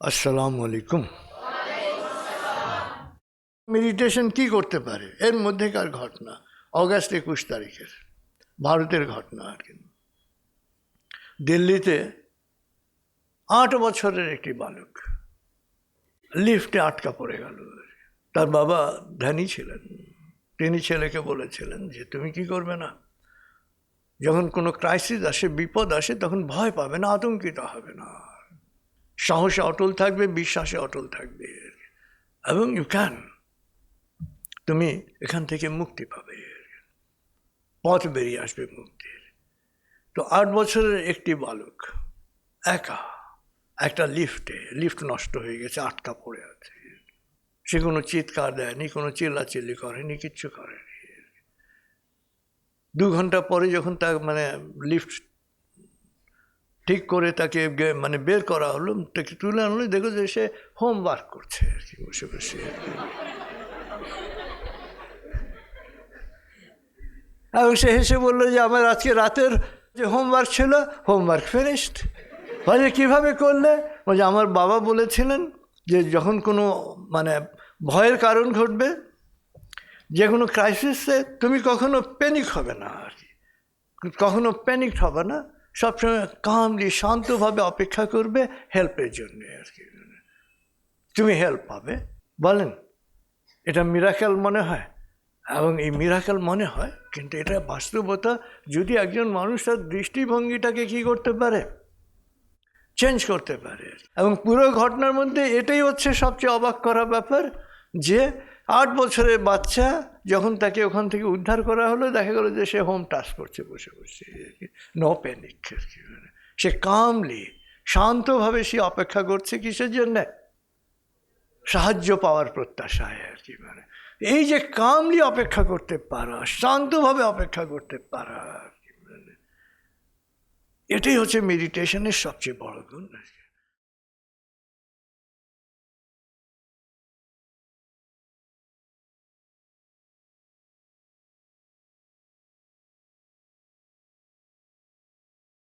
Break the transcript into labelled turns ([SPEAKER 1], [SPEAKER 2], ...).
[SPEAKER 1] আসসালামু আলাইকুম। মেডিটেশন কি করতে পারে? এর মধ্যেকার ঘটনা অগাস্ট একুশ তারিখের, ভারতের ঘটনা আর কি। দিল্লিতে আট বছরের একটি বালক, লিফটে আটকা পড়ে গেল। তার বাবা ধ্যানী ছিলেন। তিনি ছেলেকে বলেছিলেন যে, তুমি কি করবে না? যখন কোনো ক্রাইসিস আসে, বিপদ আসে, তখন ভয় পাবে না, আতঙ্কিত হবে না। সাহসে অটল থাকবে, বিশ্বাসে অটল থাকবে। এবং ইউ ক্যান তুমি এখান থেকে মুক্তি পাবে। পথ বেরিয়ে আসবে মুক্তির। তো আট বছরের একটি বালক, একা, একটা লিফটে লিফট নষ্ট হয়ে গেছে, আটকা পড়ে আছে। সে কোনো চিৎকার দেয়নি, কোনো চিল্লাচিল্লি করেনি, কিচ্ছু করেনি। দু ঘণ্টা পরে যখন তার মানে লিফট ঠিক করে তাকে মানে বের করা হলো, তাকে তুলে আনলো দেখো যে সে হোমওয়ার্ক করছে আর কি, বসে বসে। এবং সে হেসে বলল যে, আমার আজকে রাতের যে হোমওয়ার্ক ছিল হোমওয়ার্ক ফিনিশড বলে কীভাবে করলে? বলছে আমার বাবা বলেছিলেন যে, যখন কোনো মানে ভয়ের কারণ ঘটবে, যে কোনো ক্রাইসিসে তুমি কখনো প্যানিক হবে না আর কি। কখনো প্যানিক হবে না সবসময় কামলি শান্তভাবে অপেক্ষা করবে হেল্পের জন্য আর কি। তুমি হেল্প পাবে। বলেন, এটা মিরাকেল মনে হয়? এবং এই মিরাকেল মনে হয়, কিন্তু এটা বাস্তবতা যদি একজন মানুষ তার দৃষ্টিভঙ্গিটাকে কি করতে পারে? চেঞ্জ করতে পারে। এবং পুরো ঘটনার মধ্যে এটাই হচ্ছে সবচেয়ে অবাক করা ব্যাপার যে আট বছরের বাচ্চা যখন তাকে ওখান থেকে উদ্ধার করা হলো, দেখা গেলো যে সে হোম টাস্ক করছে বসে বসে। নো প্যানিক সে কামলি শান্তভাবে সে অপেক্ষা করছে কিসের জন্যে? সাহায্য পাওয়ার প্রত্যাশায়, আর কি মানে। এই যে কামলি অপেক্ষা করতে পারা, শান্তভাবে অপেক্ষা করতে পারা, আর কি মানে। এটাই হচ্ছে মেডিটেশনের সবচেয়ে বড় গুণ, আর কি।